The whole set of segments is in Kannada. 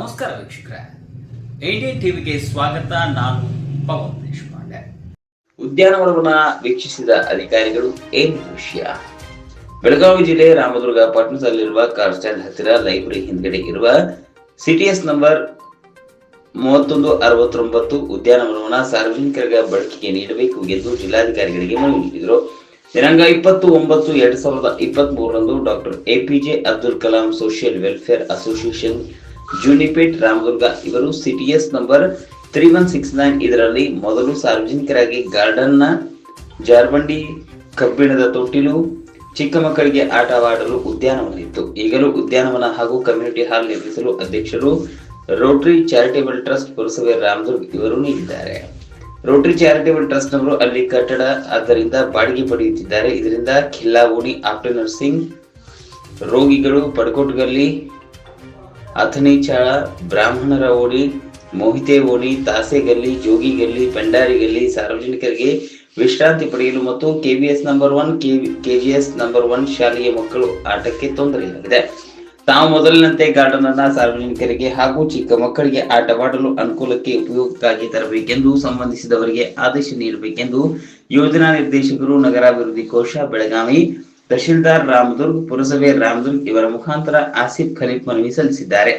ನಮಸ್ಕಾರ ವೀಕ್ಷಕರೇ. ಇಂಡಿಯನ್ ಟಿವಿಗೆ ಸ್ವಾಗತ. ನಾನು ಪವನ್ ದೇಶಪಾಂಡೆ. ಉದ್ಯಾನವನವನ್ನ ವೀಕ್ಷಿಸಿದ ಅಧಿಕಾರಿಗಳು ಏನು ವಿಷಯ ಬೆಳಗಾವಿ ಜಿಲ್ಲೆ ರಾಮದುರ್ಗ, ಪಟ್ಟಣದಲ್ಲಿರುವ ಕಾರ್ ಸ್ಟ್ಯಾಂಡ್ ಹತ್ತಿರ ಲೈಬ್ರರಿ ಹಿಂದ್ಗಡೆ ಇರುವ ಸಿಟಿಎಸ್ ನಂಬರ್ ಮೂವತ್ತೊಂದು ಅರವತ್ತೊಂಬತ್ತು ಉದ್ಯಾನವನವನ್ನ ಸಾರ್ವಜನಿಕರಿಗೆ ಬಳಕೆಗೆ ನೀಡಬೇಕು ಎಂದು ಜಿಲ್ಲಾಧಿಕಾರಿಗಳಿಗೆ ಮನವಿ ನೀಡಿದರು. ದಿನಾಂಕ ಇಪ್ಪತ್ತು ಒಂಬತ್ತು ಎರಡ್ ಸಾವಿರದ ಇಪ್ಪತ್ತ್ ಮೂರರಂದು doctor APJ Abdul Kalam social welfare association Junipet Ramdurg ಇವರು CTS number three one six nine ಇದರಲ್ಲಿ ಮೊದಲು ಸಾರ್ವಜನಿಕರಾಗಿ ಗಾರ್ಡನ್ನ ಜಾರ್ಬಂಡಿ ಕಬ್ಬಿಣದ ತೊಟ್ಟಿಲು ಚಿಕ್ಕ ಮಕ್ಕಳಿಗೆ ಆಟವಾಡಲು ಉದ್ಯಾನವನ ಇತ್ತು ಈಗಲೂ ಉದ್ಯಾನವನ ಹಾಗೂ ಕಮ್ಯುನಿಟಿ ಹಾಲ್ ನಿರ್ಮಿಸಲು ಅಧ್ಯಕ್ಷರು ರೋಟರಿ ಚಾರಿಟೇಬಲ್ ಟ್ರಸ್ಟ್ ಪುರಸಭೆ ರಾಮದುರ್ಗ್ ಇವರು ನೀಡಿದ್ದಾರೆ. ರೋಟರಿ ಚಾರಿಟೇಬಲ್ ಟ್ರಸ್ಟ್ ನವರು ಅಲ್ಲಿ ಕಟ್ಟಡ ಆದ್ದರಿಂದ ಬಾಡಿಗೆ ಪಡೆಯುತ್ತಿದ್ದಾರೆ. ಇದರಿಂದ ಖಿಲ್ಲಾ ಓಣಿ ಆಫ್ಟರ್ ನರ್ಸಿಂಗ್ ರೋಗಿಗಳು ಪಡಕೋಟಗಲ್ಲಿ ಅಥಣಿಚಾಳ ಬ್ರಾಹ್ಮಣರ ಓಣಿ ಮೋಹಿತೆ ಓಣಿ ಗಲ್ಲಿ ಜೋಗಿಗಲ್ಲಿ ಭಂಡಾರಿಗಲ್ಲಿ ಸಾರ್ವಜನಿಕರಿಗೆ ವಿಶ್ರಾಂತಿ ಪಡೆಯಲು ಮತ್ತು KVS number one KGS number one ಶಾಲೆಯ ಮಕ್ಕಳು ಆಟಕ್ಕೆ ತೊಂದರೆಯಾಗಿದೆ ತಾವು ಮೊದಲಿನಂತೆ ಗಾರ್ಡನ್ ಅನ್ನ ಸಾರ್ವಜನಿಕರಿಗೆ ಹಾಗೂ ಚಿಕ್ಕ ಮಕ್ಕಳಿಗೆ ಆಟವಾಡಲು ಅನುಕೂಲಕ್ಕೆ ಉಪಯುಕ್ತವಾಗಿ ತರಬೇಕೆಂದು ಸಂಬಂಧಿಸಿದವರಿಗೆ ಆದೇಶ ನೀಡಬೇಕೆಂದು ಯೋಜನಾ ನಿರ್ದೇಶಕರು ನಗರಾಭಿವೃದ್ಧಿ ಕೋಶ, ಬೆಳಗಾವಿ ತಹಶೀಲ್ದಾರ್ ರಾಮದುರ್ಗ್ ಪುರಸಭೆ ರಾಮದುರ್ಗ್ ಇವರ ಮುಖಾಂತರ ಆಸಿಫ್ ಖಲೀಫ್ ಮನವಿ ಸಲ್ಲಿಸಿದ್ದಾರೆ.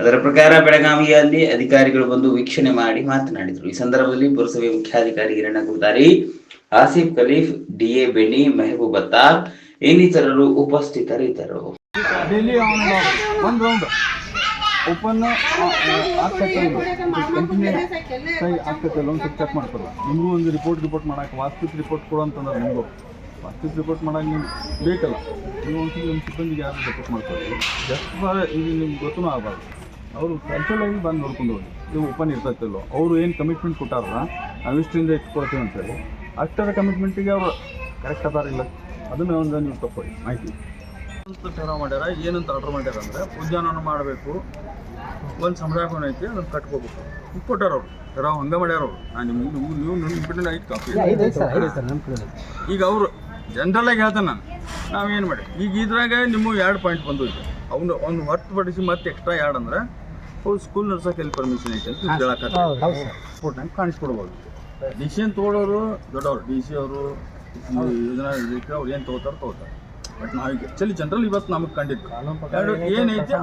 ಅದರ ಪ್ರಕಾರ ಬೆಳಗಾವಿಯಲ್ಲಿ ಅಧಿಕಾರಿಗಳು ಬಂದು ವೀಕ್ಷಣೆ ಮಾಡಿ ಮಾತನಾಡಿದರು. ಈ ಸಂದರ್ಭದಲ್ಲಿ ಪುರಸಭೆ ಮುಖ್ಯಾಧಿಕಾರಿ ಹಿರಣ್ಣ ಗುರ್ದಾರಿ ಆಸಿಫ್ ಖಲೀಫ್, ಡಿಎ ಬೆಣ್ಣಿ, ಮೆಹಬೂಬ್ ಅತ್ತಾರ್ ಇನ್ನಿತರರು ಉಪಸ್ಥಿತರಿದ್ದರು. ಓಪನ್ ಆಗ್ತೈತೆ ಆಗ್ತೈತೆ ಒಂದು ರಿಪೋರ್ಟ್ ರಿಪೋರ್ಟ್ ಮಾಡಕ್ಕೆ ವಾಸ್ತವಿಕ ರಿಪೋರ್ಟ್ ಕೊಡು ಅಂತಂದ್ರೆ ವಾಸ್ತುಕ್ ರಿಪೋರ್ಟ್ ಮಾಡಕ್ಕೆ ನೀವು ಬೇಕಲ್ಲ? ನೀವು ಒಂದು ನಿಮ್ಮ ಸಿಬ್ಬಂದಿಗೆ ಯಾರು ರಿಪೋರ್ಟ್ ಮಾಡ್ತಾರೆ ಜಸ್ಟ್ ಫಾರ್ ಇದು ನಿಮ್ಗೆ ಗೊತ್ತೂ ಆಗಬಾರ್ದು. ಅವರು ಆಗಿ ಬಂದು ನೋಡ್ಕೊಂಡು ಹೋಗಿ. ನೀವು ಓಪನ್ ಇರ್ತೈತಲ್ಲೋ ಅವರು ಏನು ಕಮಿಟ್ಮೆಂಟ್ ಕೊಟ್ಟಾರಲ್ಲ ನಾವು ಇಷ್ಟರಿಂದ ಇಟ್ಕೊಳ್ತೀವಿ ಅಂತೇಳಿ ಅಷ್ಟರ ಕಮಿಟ್ಮೆಂಟಿಗೆ ಅವರು ಕರೆಕ್ಟ್ ಅದಾರಿಲ್ಲ ಅದನ್ನ ಒಂದು ನೀವು ತಪ್ಪಿ ಮಾಹಿತಿ ಅಂತ ಠೇರ ಮಾಡ್ಯಾರ? ಏನಂತ ಆರ್ಡ್ರ್ ಮಾಡ್ಯಾರ ಅಂದರೆ ಉದ್ಯಾನವನ ಮಾಡಬೇಕು. ಒಂದು ಸಮುದಾಯ ಐತಿ ಅದನ್ನ ಕಟ್ಕೋಬೇಕು. ಕೊಟ್ಟಾರ ಅವರು. ಠೇರ ಹಂಗೆ ಮಾಡ್ಯಾರ ಅವರು. ನಾನು ನಿಮ್ಗೆ ನೀವು ನಿಮ್ಮ ಕಾಪಿ. ಈಗ ಅವರು ಜನರಲ್ ಆಗಿ ಹೇಳ್ತಾನೆ ನಾನು. ನಾವೇನು ಮಾಡಿ? ಈಗ ಇದ್ರಾಗ ನಿಮ್ಮ ಎರಡು ಪಾಯಿಂಟ್ ಬಂದೋಯ್ತು. ಒಂದು ಅವ್ನು ಹೊರತುಪಡಿಸಿ ಮತ್ತೆ ಎಕ್ಸ್ಟ್ರಾ ಎರಡು ಅಂದ್ರೆ ಅವ್ರು ಸ್ಕೂಲ್ ನಡ್ಸೋಕೆ ಎಲ್ಲಿ ಪರ್ಮಿಷನ್ ಐತೆ ಅಂತ ಹೇಳಕ್ಕೆ ಫೋಟೋ ಕಾಣಿಸ್ಕೊಡ್ಬೋದು. ಡಿಸಿಷನ್ ತೊಗೊಳೋರು ದೊಡ್ಡವರು ಡಿ ಸಿ ಅವರು ಯೋಜನಾ ಅವ್ರು ಏನು ತೊಗೋತಾರೆ ತೊಗೋತಾರೆ. ಬಟ್ ನಾವು ಆ್ಯಕ್ಚುಲಿ ಜನರಲ್ ಇವತ್ತು ನಮಗೆ ಕಂಡಿದ್ದು. ಏನೈತೆ